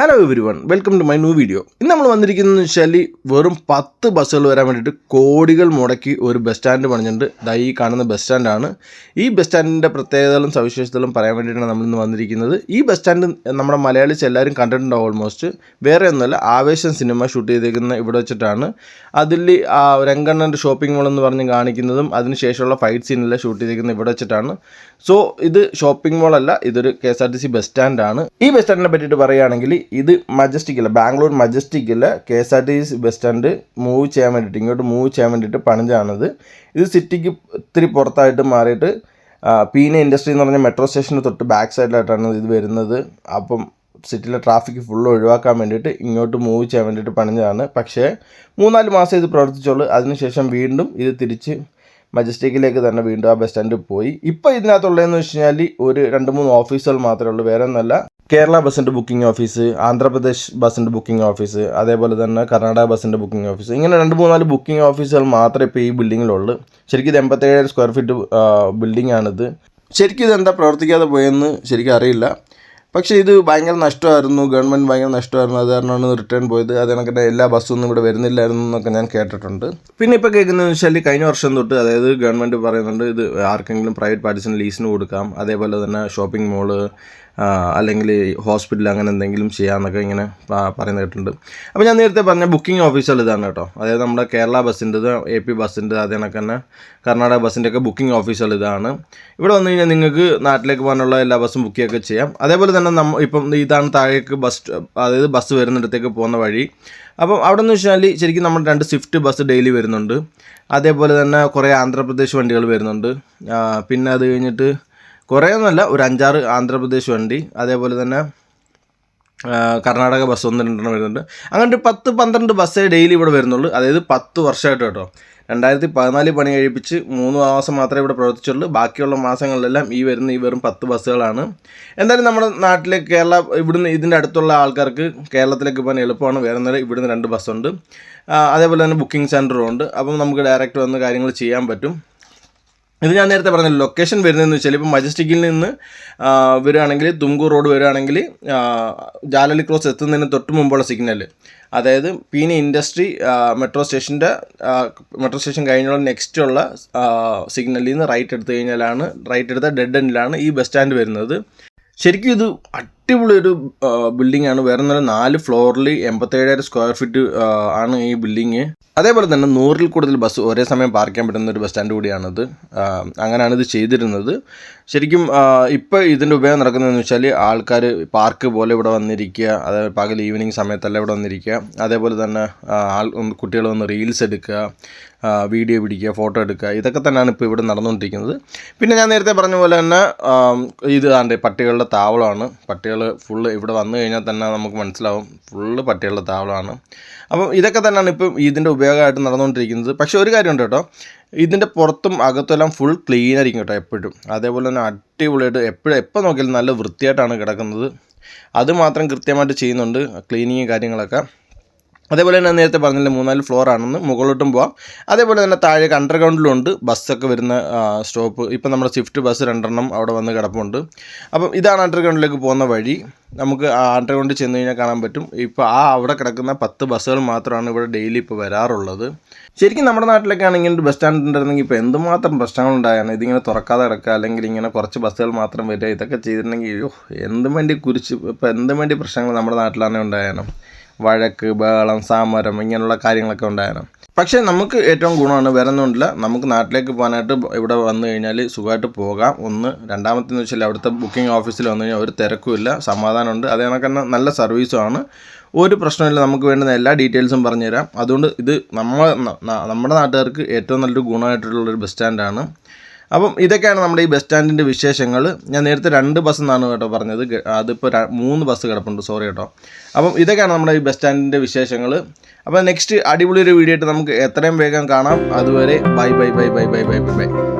Hello everyone welcome to my new video ഇന്ന് നമ്മൾ വന്നിരിക്കുന്നതെന്ന് വെച്ചാൽ വെറും പത്ത് ബസ്സുകൾ വരാൻ വേണ്ടിയിട്ട് കോടികൾ മുടക്കി ഒരു ബസ് സ്റ്റാൻഡ് പണിഞ്ഞിട്ടുണ്ട്. ദാ ഈ കാണുന്ന ബസ് സ്റ്റാൻഡാണ് ഈ ബസ് സ്റ്റാൻഡിന്റെ പ്രത്യേകതകളും സവിശേഷതകളും പറയാൻ വേണ്ടിയിട്ടാണ് നമ്മളിന്ന് വന്നിരിക്കുന്നത്. ഈ ബസ് സ്റ്റാൻഡ് നമ്മുടെ മലയാളീസ് എല്ലാവരും കണ്ടിട്ടുണ്ടാവും ഓൾമോസ്റ്റ് വേറെ ഒന്നുമല്ല ആവേശം സിനിമ ഷൂട്ട് ചെയ്തേക്കുന്ന ഇവിടെ വെച്ചിട്ടാണ്. അതിൽ ആ രംഗണ്ണന്റെ ഷോപ്പിംഗ് മോൾ എന്ന് പറഞ്ഞ് കാണിക്കുന്നതും അതിനുശേഷമുള്ള ഫൈറ്റ് സീനെല്ലാം ഷൂട്ട് ചെയ്തേക്കുന്നത് ഇവിടെ വെച്ചിട്ടാണ്. സോ ഇത് ഷോപ്പിംഗ് മോളല്ല ഇതൊരു K S R T C bus സ്റ്റാൻഡാണ് ഈ ബസ് സ്റ്റാൻഡിനെ പറ്റിയിട്ട് പറയുകയാണെങ്കിൽ ഇത് മജസ്റ്റിക്കില്ല Bangalore മജസ്റ്റിക്കില്ല K S R T C bus stand move ചെയ്യാൻ വേണ്ടിയിട്ട് ഇങ്ങോട്ട് മൂവ് ചെയ്യാൻ വേണ്ടിയിട്ട് പണിഞ്ഞാണിത്. ഇത് സിറ്റിക്ക് ഇത്തിരി പുറത്തായിട്ട് മാറിയിട്ട് പീന ഇൻഡസ്ട്രി എന്ന് പറഞ്ഞ മെട്രോ സ്റ്റേഷന് തൊട്ട് ബാക്ക് സൈഡിലായിട്ടാണ് ഇത് വരുന്നത്. അപ്പം സിറ്റിയിലെ ട്രാഫിക് ഫുൾ ഒഴിവാക്കാൻ വേണ്ടിയിട്ട് ഇങ്ങോട്ട് മൂവ് ചെയ്യാൻ വേണ്ടിയിട്ട് പണിഞ്ഞതാണ്. പക്ഷേ മൂന്നാൽ മാസം ഇത് പ്രവർത്തിച്ചോളൂ അതിനുശേഷം വീണ്ടും ഇത് തിരിച്ച് മജസ്റ്റിക്കിലേക്ക് തന്നെ വീണ്ടും ആ ബസ് സ്റ്റാൻഡിൽ പോയി. ഇപ്പോൾ ഇതിനകത്തുള്ളതെന്ന് വെച്ച് കഴിഞ്ഞാൽ ഒരു രണ്ട് മൂന്ന് ഓഫീസുകൾ മാത്രമേ ഉള്ളൂ. വേറെ ഒന്നല്ല കേരള ബസ്സിന്റെ ബുക്കിംഗ് ഓഫീസ് ആന്ധ്രാപ്രദേശ് ബസ്സിന്റെ ബുക്കിംഗ് ഓഫീസ് അതേപോലെ തന്നെ കർണാടക ബസ്സിന്റെ ബുക്കിംഗ് ഓഫീസ്. ഇങ്ങനെ രണ്ട് മൂന്നാൽ ബുക്കിംഗ് ഓഫീസുകൾ മാത്രമേ ഇപ്പോൾ ഈ ബിൽഡിങ്ങിലുള്ളൂ. ശരിക്കും ഇത് എൺപത്തേഴായിരം സ്ക്വയർ ഫീറ്റ് ബിൽഡിംഗ് ആണിത് ശരിക്കും ഇതെന്താ പ്രവർത്തിക്കാതെ പോയെന്ന് ശരിക്കും അറിയില്ല. പക്ഷേ ഇത് ഭയങ്കര നഷ്ടമായിരുന്നു. ഗവൺമെന്റ് ഭയങ്കര നഷ്ടമായിരുന്നു. അത് കാരണമാണ് റിട്ടേൺ പോയത്. അത് കണക്കിന്റെ എല്ലാ ബസ്സും ഒന്നും ഇവിടെ വരുന്നില്ലായിരുന്നു എന്നൊക്കെ ഞാൻ കേട്ടിട്ടുണ്ട്. പിന്നെ ഇപ്പോൾ കേൾക്കുന്നതെന്ന് വെച്ചാൽ കഴിഞ്ഞ വർഷം തൊട്ട് അതായത് ഗവൺമെന്റ് പറയുന്നുണ്ട് ഇത് ആർക്കെങ്കിലും പ്രൈവറ്റ് പാർട്ടീസിന് ലീസിന് കൊടുക്കാം. അതേപോലെ തന്നെ ഷോപ്പിംഗ് മോൾ അല്ലെങ്കിൽ ഹോസ്പിറ്റൽ അങ്ങനെ എന്തെങ്കിലും ചെയ്യാമെന്നൊക്കെ ഇങ്ങനെ പറയുന്നത് കേട്ടിട്ടുണ്ട്. അപ്പോൾ ഞാൻ നേരത്തെ പറഞ്ഞ ബുക്കിംഗ് ഓഫീസുകൾ ഇതാണ് കേട്ടോ. അതായത് നമ്മുടെ കേരള ബസ്സിന്റെത് എ പി ബസ്സിന്റെ അതേ കണക്ക് തന്നെ കർണാടക ബസ്സിന്റെ ഒക്കെ ബുക്കിംഗ് ഓഫീസുകൾ ഇതാണ്. ഇവിടെ വന്നു കഴിഞ്ഞാൽ നിങ്ങൾക്ക് നാട്ടിലേക്ക് പോകാനുള്ള എല്ലാ ബസ്സും ബുക്ക് ചെയ്യാം. അതേപോലെ തന്നെ നമ്മ ഇപ്പം ഇതാണ് താഴേക്ക് ബസ് അതായത് ബസ് വരുന്നിടത്തേക്ക് പോകുന്ന വഴി. അപ്പം അവിടെ നിന്ന് വെച്ചാൽ ശരിക്കും നമ്മുടെ രണ്ട് സ്വിഫ്റ്റ് ബസ് ഡെയിലി വരുന്നുണ്ട്. അതേപോലെ തന്നെ കുറേ ആന്ധ്രാപ്രദേശ് വണ്ടികൾ വരുന്നുണ്ട്. പിന്നെ അത് കഴിഞ്ഞിട്ട് കുറേ ഒന്നുമല്ല ഒരു അഞ്ചാറ് ആന്ധ്രാപ്രദേശ് വണ്ടി അതേപോലെ തന്നെ കർണാടക ബസ് ഒന്ന് രണ്ടെണ്ണം വരുന്നുണ്ട്. അങ്ങനെ പത്ത് പന്ത്രണ്ട് ബസ്സേ ഡെയിലി ഇവിടെ വരുന്നുള്ളൂ. അതായത് പത്ത് വർഷമായിട്ട് കേട്ടോ. രണ്ടായിരത്തി പതിനാലിൽ പണി കഴിപ്പിച്ച് മൂന്ന് മാസം മാത്രമേ ഇവിടെ പ്രവർത്തിച്ചുള്ളൂ. ബാക്കിയുള്ള മാസങ്ങളിലെല്ലാം ഈ വരുന്ന ഈ വെറും പത്ത് ബസ്സുകളാണ്. എന്തായാലും നമ്മുടെ നാട്ടിലെ കേരള ഇവിടുന്ന് ഇതിന്റെ അടുത്തുള്ള ആൾക്കാർക്ക് കേരളത്തിലേക്ക് പോകാൻ എളുപ്പമാണ്. നേരം ഇവിടുന്ന് രണ്ട് ബസ്സുണ്ട്. അതേപോലെ തന്നെ ബുക്കിംഗ് സെന്ററും ഉണ്ട്. അപ്പം നമുക്ക് ഡയറക്റ്റ് വന്ന് കാര്യങ്ങൾ ചെയ്യാൻ പറ്റും. ഇത് ഞാൻ നേരത്തെ പറഞ്ഞ ലൊക്കേഷൻ വരുന്നതെന്ന് വെച്ചാൽ ഇപ്പോൾ മജസ്റ്റിക്കിൽ നിന്ന് വരുവാണെങ്കിൽ തുംകൂർ റോഡ് വരികയാണെങ്കിൽ ആ, ജാലലി ക്രോസ് എത്തുന്നതിന് തൊട്ട് മുമ്പുള്ള സിഗ്നൽ അതായത് പീനി ഇൻഡസ്ട്രി മെട്രോ സ്റ്റേഷന്റെ മെട്രോ സ്റ്റേഷൻ കഴിഞ്ഞുള്ള നെക്സ്റ്റ് ഉള്ള സിഗ്നലിൽ നിന്ന് റൈറ്റ് എടുത്തു കഴിഞ്ഞാലാണ് റൈറ്റ് എടുത്ത ഡെഡ് എൻഡിലാണ് ഈ ബസ് സ്റ്റാൻഡ് വരുന്നത്. ശരിക്കും ഇത് അടിപൊളി ഒരു ബിൽഡിംഗ് ആണ് വേറെ നല്ല നാല് ഫ്ലോറിൽ എൺപത്തേഴായിരം സ്ക്വയർ ഫീറ്റ് ആണ് ഈ ബിൽഡിങ്. അതേപോലെ തന്നെ നൂറിൽ കൂടുതൽ ബസ് ഒരേ സമയം പാർക്ക് ചെയ്യാൻ പറ്റുന്ന ഒരു ബസ് സ്റ്റാൻഡ് കൂടിയാണിത്. അങ്ങനെയാണ് ഇത് ചെയ്തിരുന്നത്. ശരിക്കും ഇപ്പോൾ ഇതിന്റെ ഉപയോഗം നടക്കുന്നതെന്ന് വെച്ചാൽ ആൾക്കാർ പാർക്ക് പോലെ ഇവിടെ വന്നിരിക്കുക അതായത് പകൽ ഈവനിങ് സമയത്തല്ല ഇവിടെ വന്നിരിക്കുക. അതേപോലെ തന്നെ ആൾ കുട്ടികൾ വന്ന് റീൽസ് എടുക്കുക വീഡിയോ പിടിക്കുക ഫോട്ടോ എടുക്കുക ഇതൊക്കെ തന്നെയാണ് ഇപ്പോൾ ഇവിടെ നടന്നുകൊണ്ടിരിക്കുന്നത്. പിന്നെ ഞാൻ നേരത്തെ പറഞ്ഞ പോലെ തന്നെ ഇത് ആണ്ട് പട്ടികളുടെ താവളമാണ്. പട്ടികൾ ഫുള്ള് ഇവിടെ വന്നു കഴിഞ്ഞാൽ തന്നെ നമുക്ക് മനസ്സിലാവും ഫുള്ള് പട്ടികളുടെ താവളമാണ്. അപ്പം ഇതൊക്കെ തന്നെയാണ് ഇപ്പം ഇതിന്റെ ഉപയോഗമായിട്ട് നടന്നുകൊണ്ടിരിക്കുന്നത്. പക്ഷേ ഒരു കാര്യമുണ്ട് കേട്ടോ. ഇതിന്റെ പുറത്തും അകത്തും എല്ലാം ഫുൾ ക്ലീൻ ആയിരിക്കും കേട്ടോ എപ്പോഴും. അതേപോലെ തന്നെ അടിപൊളിയായിട്ട് എപ്പോഴും എപ്പോൾ നോക്കിയാലും നല്ല വൃത്തിയായിട്ടാണ് കിടക്കുന്നത്. അതുമാത്രം കൃത്യമായിട്ട് ചെയ്യുന്നുണ്ട് ക്ലീനിങ് കാര്യങ്ങളൊക്കെ. അതേപോലെ തന്നെ നേരത്തെ പറഞ്ഞില്ല മൂന്നാൽ ഫ്ലോർ ആണെന്ന് മുകളിലോട്ടും പോവാം. അതേപോലെ തന്നെ താഴേക്ക് അണ്ടർഗ്രൗണ്ടിലും ഉണ്ട് ബസ്സൊക്കെ വരുന്ന സ്റ്റോപ്പ് ഇപ്പം നമ്മുടെ സ്വിഫ്റ്റ് ബസ് രണ്ടെണ്ണം അവിടെ വന്ന് കിടപ്പുണ്ട്. അപ്പം ഇതാണ് അണ്ടർഗ്രൗണ്ടിലേക്ക് പോകുന്ന വഴി. നമുക്ക് ആ അണ്ടർഗ്രൗണ്ടിൽ ചെന്ന് കഴിഞ്ഞാൽ കാണാൻ പറ്റും. ഇപ്പോൾ ആ അവിടെ കിടക്കുന്ന പത്ത് ബസ്സുകൾ മാത്രമാണ് ഇവിടെ ഡെയിലി ഇപ്പോൾ വരാറുള്ളത്. ശരിക്കും നമ്മുടെ നാട്ടിലൊക്കെ ആണെങ്കിൽ ഒരു ബസ് സ്റ്റാൻഡ് ഉണ്ടായിരുന്നെങ്കിൽ ഇപ്പോൾ എന്തുമാത്രം പ്രശ്നങ്ങളുണ്ടായാണ് ഇതിങ്ങനെ തുറക്കാതെ കിടക്കുക അല്ലെങ്കിൽ ഇങ്ങനെ കുറച്ച് ബസ്സുകൾ മാത്രം വരിക ഇതൊക്കെ ചെയ്തിട്ടുണ്ടെങ്കിൽ എന്തും വേണ്ടി കുരിച്ച് ഇപ്പോൾ എന്തും വേണ്ടി പ്രശ്നങ്ങൾ നമ്മുടെ നാട്ടിലാണ് ഉണ്ടായാണ് വഴക്ക് ബഹളം സാമരം ഇങ്ങനെയുള്ള കാര്യങ്ങളൊക്കെ ഉണ്ടായിരുന്നു. പക്ഷേ നമുക്ക് ഏറ്റവും ഗുണമാണ് വേറെ ഒന്നുമില്ല നമുക്ക് നാട്ടിലേക്ക് പോകാനായിട്ട് ഇവിടെ വന്നു കഴിഞ്ഞാൽ സുഖമായിട്ട് പോകാം. ഒന്ന് രണ്ടാമത്തെന്ന് വെച്ചാൽ അവിടുത്തെ ബുക്കിംഗ് ഓഫീസിൽ വന്നു കഴിഞ്ഞാൽ ഒരു തിരക്കുമില്ല സമാധാനമുണ്ട് അതേ കണക്ക് തന്നെ നല്ല സർവീസുമാണ് ഒരു പ്രശ്നമില്ല നമുക്ക് വേണ്ടുന്ന എല്ലാ ഡീറ്റെയിൽസും പറഞ്ഞുതരാം അതുകൊണ്ട് ഇത് നമ്മൾ നമ്മുടെ നാട്ടുകാർക്ക് ഏറ്റവും നല്ലൊരു ഗുണമായിട്ടുള്ളൊരു ബസ് സ്റ്റാൻഡാണ് അപ്പം ഇതൊക്കെയാണ് നമ്മുടെ ഈ ബസ് സ്റ്റാൻഡിന്റെ വിശേഷങ്ങൾ. ഞാൻ നേരത്തെ രണ്ട് ബസ് എന്നാണ് കേട്ടോ പറഞ്ഞത്. അതിപ്പോൾ മൂന്ന് ബസ് കിടപ്പുണ്ട്. സോറി കേട്ടോ. അപ്പം ഇതൊക്കെയാണ് നമ്മുടെ ഈ ബസ് സ്റ്റാൻഡിന്റെ വിശേഷങ്ങൾ. അപ്പോൾ നെക്സ്റ്റ് അടിപൊളി ഒരു വീഡിയോ ആയിട്ട് നമുക്ക് എത്രയും വേഗം കാണാം. അതുവരെ bye bye bye bye bye bye bye bye.